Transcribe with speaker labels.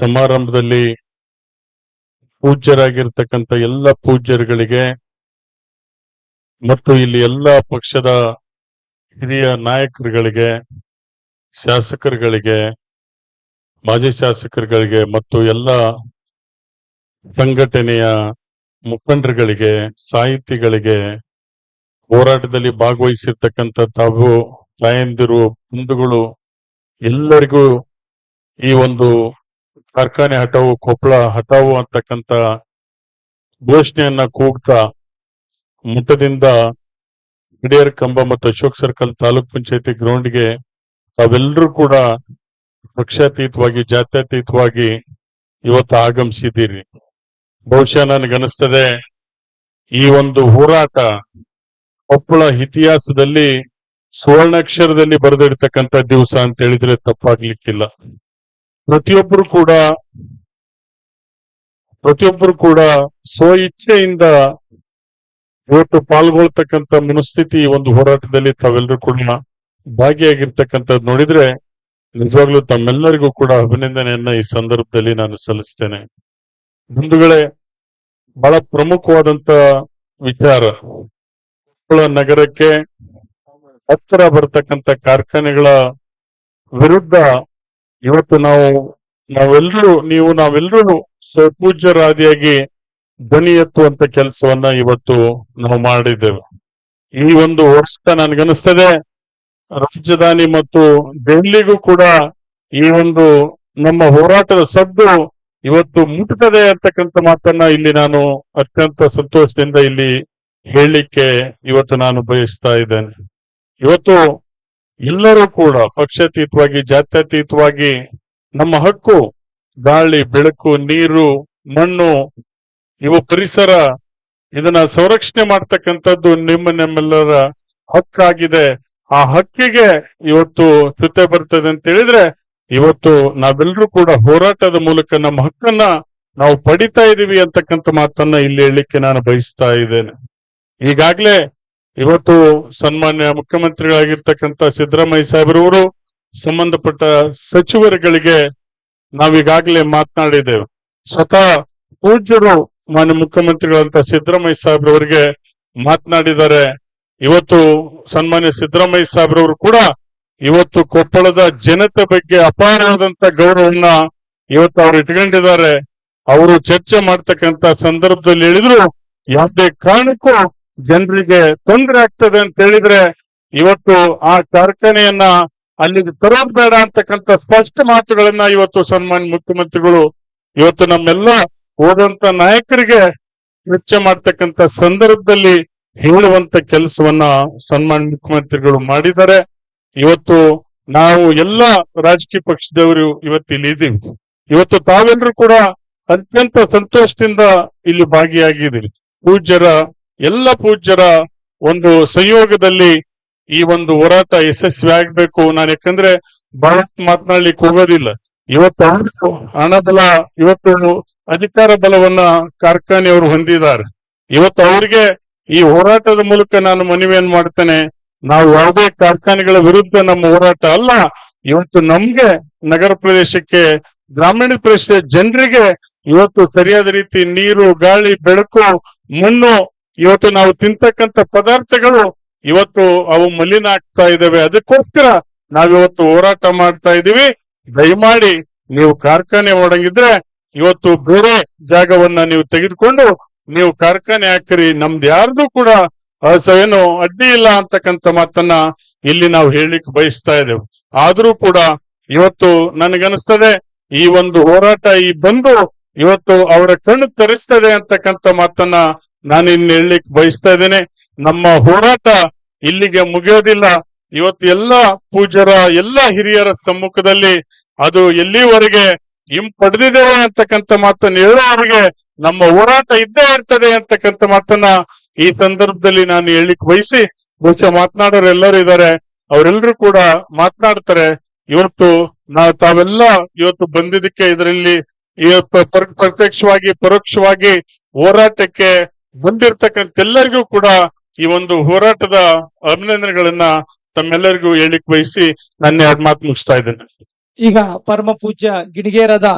Speaker 1: ಸಮಾರಂಭದಲ್ಲಿ ಪೂಜ್ಯರಾಗಿರ್ತಕ್ಕಂಥ ಎಲ್ಲ ಪೂಜ್ಯರುಗಳಿಗೆ ಮತ್ತು ಇಲ್ಲಿ ಎಲ್ಲ ಪಕ್ಷದ ಹಿರಿಯ ನಾಯಕರುಗಳಿಗೆ, ಶಾಸಕರುಗಳಿಗೆ, ಮಾಜಿ ಶಾಸಕರುಗಳಿಗೆ ಮತ್ತು ಎಲ್ಲ ಸಂಘಟನೆಯ ಮುಖಂಡರುಗಳಿಗೆ, ಸಾಹಿತಿಗಳಿಗೆ ಹೋರಾಟದಲ್ಲಿ ಭಾಗವಹಿಸಿರ್ತಕ್ಕಂಥ ತಾವು ತಾಯಂದಿರು, ಬಂಧುಗಳು ಎಲ್ಲರಿಗೂ ಈ ಒಂದು ಕಾರ್ಖಾನೆ ಹಟಾವು ಕೊಪ್ಪಳ ಹಟಾವು ಅಂತಕ್ಕಂತ ಘೋಷಣೆಯನ್ನ ಕೂಗ್ತಾ ಮುಟ್ಟದಿಂದ ಹಿಡಿಯರ್ ಕಂಬ ಮತ್ತು ಅಶೋಕ್ ಸರ್ಕಲ್ ತಾಲೂಕ್ ಪಂಚಾಯತಿ ಗ್ರೌಂಡ್ಗೆ ತಾವೆಲ್ಲರೂ ಕೂಡ ಪಕ್ಷಾತೀತವಾಗಿ, ಜಾತ್ಯತೀತವಾಗಿ ಇವತ್ತು ಆಗಮಿಸಿದ್ದೀರಿ. ಬಹುಶಃ ನನಗನ್ನಿಸ್ತದೆ ಈ ಒಂದು ಹೋರಾಟ ಕೊಪ್ಪಳ ಇತಿಹಾಸದಲ್ಲಿ ಸುವರ್ಣಾಕ್ಷರದಲ್ಲಿ ಬರೆದಿರ್ತಕ್ಕಂಥ ದಿವಸ ಅಂತ ಹೇಳಿದ್ರೆ ತಪ್ಪಾಗ್ಲಿಕ್ಕಿಲ್ಲ. ಪ್ರತಿಯೊಬ್ಬರು ಕೂಡ ಪ್ರತಿಯೊಬ್ಬರು ಕೂಡ ಸ್ವ ಇಚ್ಛೆಯಿಂದ ಇವತ್ತು ಪಾಲ್ಗೊಳ್ತಕ್ಕಂಥ ಮನಸ್ಥಿತಿ ಒಂದು ಹೋರಾಟದಲ್ಲಿ ತಾವೆಲ್ಲರೂ ಕೂಡ ಭಾಗಿಯಾಗಿರ್ತಕ್ಕಂಥದ್ದು ನೋಡಿದ್ರೆ, ನಿಜವಾಗ್ಲೂ ತಮ್ಮೆಲ್ಲರಿಗೂ ಕೂಡ ಅಭಿನಂದನೆಯನ್ನ ಈ ಸಂದರ್ಭದಲ್ಲಿ ನಾನು ಸಲ್ಲಿಸ್ತೇನೆ. ಬಂಧುಗಳೇ, ಬಹಳ ಪ್ರಮುಖವಾದಂತ ವಿಚಾರ. ಕೊಪ್ಪಳ ನಗರಕ್ಕೆ ಹತ್ತಿರ ಬರ್ತಕ್ಕಂಥ ಕಾರ್ಖಾನೆಗಳ ವಿರುದ್ಧ ಇವತ್ತು ನಾವು ನಾವೆಲ್ಲರೂ ನೀವು ನಾವೆಲ್ಲರೂ ಸ್ವಪೂಜ್ಯರಾದಿಯಾಗಿ ಧ್ವನಿ ಎತ್ತುವಂತ ಕೆಲಸವನ್ನ ಇವತ್ತು ನಾವು ಮಾಡಿದ್ದೇವೆ. ಈ ಒಂದು ವರ್ಷ ನನ್ಗನಿಸ್ತದೆ ರಾಜಧಾನಿ ಮತ್ತು ದೆಹಲಿಗೂ ಕೂಡ ಈ ಒಂದು ನಮ್ಮ ಹೋರಾಟದ ಸದ್ದು ಇವತ್ತು ಮುಟ್ಟುತ್ತದೆ ಅಂತಕ್ಕಂಥ ಮಾತನ್ನ ಇಲ್ಲಿ ನಾನು ಅತ್ಯಂತ ಸಂತೋಷದಿಂದ ಇಲ್ಲಿ ಹೇಳಲಿಕ್ಕೆ ಇವತ್ತು ನಾನು ಬಯಸ್ತಾ ಇದ್ದೇನೆ. ಇವತ್ತು ಎಲ್ಲರೂ ಕೂಡ ಪಕ್ಷಾತೀತವಾಗಿ, ಜಾತ್ಯತೀತವಾಗಿ ನಮ್ಮ ಹಕ್ಕು, ಗಾಳಿ, ಬೆಳಕು, ನೀರು, ಮಣ್ಣು, ಇವು ಪರಿಸರ, ಇದನ್ನ ಸಂರಕ್ಷಣೆ ಮಾಡ್ತಕ್ಕಂಥದ್ದು ನಿಮ್ಮ ನಮ್ಮೆಲ್ಲರ ಹಕ್ಕಾಗಿದೆ. ಆ ಹಕ್ಕಿಗೆ ಇವತ್ತು ಚ್ಯುತೆ ಬರ್ತದೆ ಅಂತ ಹೇಳಿದ್ರೆ, ಇವತ್ತು ನಾವೆಲ್ಲರೂ ಕೂಡ ಹೋರಾಟದ ಮೂಲಕ ನಮ್ಮ ಹಕ್ಕನ್ನ ನಾವು ಪಡಿತಾ ಇದೀವಿ ಅಂತಕ್ಕಂಥ ಮಾತನ್ನ ಇಲ್ಲಿ ಹೇಳಲಿಕ್ಕೆ ನಾನು ಬಯಸ್ತಾ ಇದ್ದೇನೆ. ಈಗಾಗ್ಲೇ ಇವತ್ತು ಸನ್ಮಾನ್ಯ ಮುಖ್ಯಮಂತ್ರಿಗಳಾಗಿರ್ತಕ್ಕಂಥ ಸಿದ್ದರಾಮಯ್ಯ ಸಾಹೇಬ್ರವರು ಸಂಬಂಧಪಟ್ಟ ಸಚಿವರುಗಳಿಗೆ ನಾವೀಗಾಗಲೇ ಮಾತನಾಡಿದ್ದೇವೆ. ಸ್ವತಃ ಪೂಜ್ಯರು ಮಾನ್ಯ ಮುಖ್ಯಮಂತ್ರಿಗಳಂತ ಸಿದ್ದರಾಮಯ್ಯ ಸಾಹೇಬ್ರವರಿಗೆ ಮಾತನಾಡಿದ್ದಾರೆ. ಇವತ್ತು ಸನ್ಮಾನ್ಯ ಸಿದ್ದರಾಮಯ್ಯ ಸಾಹೇಬ್ರವರು ಕೂಡ ಇವತ್ತು ಕೊಪ್ಪಳದ ಜನತೆ ಬಗ್ಗೆ ಅಪಾರವಾದಂತ ಗೌರವವನ್ನ ಇವತ್ತು ಅವ್ರು ಇಟ್ಕೊಂಡಿದ್ದಾರೆ. ಅವರು ಚರ್ಚೆ ಮಾಡ್ತಕ್ಕಂತ ಸಂದರ್ಭದಲ್ಲಿ ಹೇಳಿದ್ರು, ಯಾವುದೇ ಕಾರಣಕ್ಕೂ ಜನರಿಗೆ ತೊಂದರೆ ಆಗ್ತದೆ ಅಂತ ಹೇಳಿದ್ರೆ ಇವತ್ತು ಆ ಕಾರ್ಖಾನೆಯನ್ನ ಅಲ್ಲಿಗೆ ತರೋದ್ ಬೇಡ ಅಂತಕ್ಕಂತ ಸ್ಪಷ್ಟ ಮಾತುಗಳನ್ನ ಇವತ್ತು ಸನ್ಮಾನ್ಯ ಮುಖ್ಯಮಂತ್ರಿಗಳು ಇವತ್ತು ನಮ್ಮೆಲ್ಲ ಹೋದಂತ ನಾಯಕರಿಗೆ ಚರ್ಚೆ ಮಾಡ್ತಕ್ಕಂತ ಸಂದರ್ಭದಲ್ಲಿ ಹೇಳುವಂತ ಕೆಲಸವನ್ನ ಸನ್ಮಾನ್ಯ ಮುಖ್ಯಮಂತ್ರಿಗಳು ಮಾಡಿದ್ದಾರೆ. ಇವತ್ತು ನಾವು ಎಲ್ಲ ರಾಜಕೀಯ ಪಕ್ಷದವರು ಇವತ್ತು ಇಲ್ಲಿ ಇದ್ದೀವಿ ಇವತ್ತು ತಾವೆಲ್ಲರೂ ಕೂಡ ಅತ್ಯಂತ ಸಂತೋಷದಿಂದ ಇಲ್ಲಿ ಭಾಗಿಯಾಗಿದ್ದೀರಿ. ಪೂಜ್ಯರ ಎಲ್ಲ ಪೂಜ್ಯರ ಒಂದು ಸಂಯೋಗದಲ್ಲಿ ಈ ಒಂದು ಹೋರಾಟ ಯಶಸ್ವಿ ಆಗ್ಬೇಕು. ನಾನು ಯಾಕಂದ್ರೆ ಭಾರತ್ ಮಾತನಾಡ್ಲಿಕ್ಕೆ ಹೋಗೋದಿಲ್ಲ ಇವತ್ತು ಹಣಬಲ ಹಣ ಬಲ ಇವತ್ತು ಅಧಿಕಾರ ಬಲವನ್ನ ಕಾರ್ಖಾನೆಯವರು ಹೊಂದಿದ್ದಾರೆ. ಇವತ್ತು ಅವರಿಗೆ ಈ ಹೋರಾಟದ ಮೂಲಕ ನಾನು ಮನವಿಯನ್ನು ಮಾಡ್ತೇನೆ. ನಾವು ಯಾವುದೇ ಕಾರ್ಖಾನೆಗಳ ವಿರುದ್ಧ ನಮ್ಮ ಹೋರಾಟ ಅಲ್ಲ. ಇವತ್ತು ನಮ್ಗೆ ನಗರ ಪ್ರದೇಶಕ್ಕೆ ಗ್ರಾಮೀಣ ಪ್ರದೇಶದ ಜನರಿಗೆ ಇವತ್ತು ಸರಿಯಾದ ರೀತಿ ನೀರು ಗಾಳಿ ಬೆಳಕು ಮಣ್ಣು ಇವತ್ತು ನಾವು ತಿಂತಕ್ಕಂತ ಪದಾರ್ಥಗಳು ಇವತ್ತು ಅವು ಮಲಿನ ಆಗ್ತಾ ಇದ್ದಾವೆ. ಅದಕ್ಕೋಸ್ಕರ ನಾವಿವತ್ತು ಹೋರಾಟ ಮಾಡ್ತಾ ಇದೀವಿ ದಯಮಾಡಿ ನೀವು ಕಾರ್ಖಾನೆ ಮಾಡಂಗಿದ್ರೆ ಇವತ್ತು ಬೇರೆ ಜಾಗವನ್ನ ನೀವು ತೆಗೆದುಕೊಂಡು ನೀವು ಕಾರ್ಖಾನೆ ಹಾಕಿರಿ. ನಮ್ದು ಯಾರ್ದು ಕೂಡ ಏನು ಅಡ್ಡಿ ಇಲ್ಲ ಅಂತಕ್ಕಂಥ ಮಾತನ್ನ ಇಲ್ಲಿ ನಾವು ಹೇಳಲಿಕ್ಕೆ ಬಯಸ್ತಾ ಇದ್ದೇವೆ. ಆದ್ರೂ ಕೂಡ ಇವತ್ತು ನನಗನ್ನಿಸ್ತದೆ, ಈ ಒಂದು ಹೋರಾಟ ಈ ಬಂದು ಇವತ್ತು ಅವರ ಕಣ್ಣು ತರಿಸ್ತದೆ ಅಂತಕ್ಕಂಥ ಮಾತನ್ನ ನಾನು ಇನ್ನು ಹೇಳಲಿಕ್ಕೆ ಬಯಸ್ತಾ ಇದ್ದೇನೆ, ನಮ್ಮ ಹೋರಾಟ ಇಲ್ಲಿಗೆ ಮುಗಿಯೋದಿಲ್ಲ. ಇವತ್ತು ಎಲ್ಲ ಪೂಜರ ಎಲ್ಲ ಹಿರಿಯರ ಸಮ್ಮುಖದಲ್ಲಿ ಅದು ಎಲ್ಲಿವರೆಗೆ ಹಿಂಪಡೆದಿದ್ದೇವೆ ಅಂತಕ್ಕಂಥ ಮಾತನ್ನು ಹೇಳೋವರೆಗೆ ನಮ್ಮ ಹೋರಾಟ ಇದ್ದೇ ಇರ್ತದೆ ಅಂತಕ್ಕಂಥ ಮಾತನ್ನ ಈ ಸಂದರ್ಭದಲ್ಲಿ ನಾನು ಹೇಳಲಿಕ್ಕೆ ಬಯಸಿ, ಬಹುಶಃ ಮಾತನಾಡೋರು ಎಲ್ಲರೂ ಇದ್ದಾರೆ ಅವರೆಲ್ಲರೂ ಕೂಡ ಮಾತನಾಡ್ತಾರೆ. ಇವತ್ತು ನಾವು ತಾವೆಲ್ಲ ಇವತ್ತು ಬಂದಿದ್ದಕ್ಕೆ ಇದರಲ್ಲಿ ಪ್ರತ್ಯಕ್ಷವಾಗಿ, ಪರೋಕ್ಷವಾಗಿ ಹೋರಾಟಕ್ಕೆ ಬಂದಿರ್ತಕ್ಕಂಥ ಎಲ್ಲರಿಗೂ ಕೂಡ ಈ ಒಂದು ಹೋರಾಟದ ಅಭಿನಂದನೆಗಳನ್ನ ತಮ್ಮೆಲ್ಲರಿಗೂ ಹೇಳಿಕ್ ವಹಿಸಿ ನನ್ನ ಎರಡು ಮಾತು ಮುಗಿಸ್ತಾ ಇದ್ದೇನೆ.
Speaker 2: ಈಗ ಪರಮ ಪೂಜ್ಯ ಗಿಣಿಗೇರದ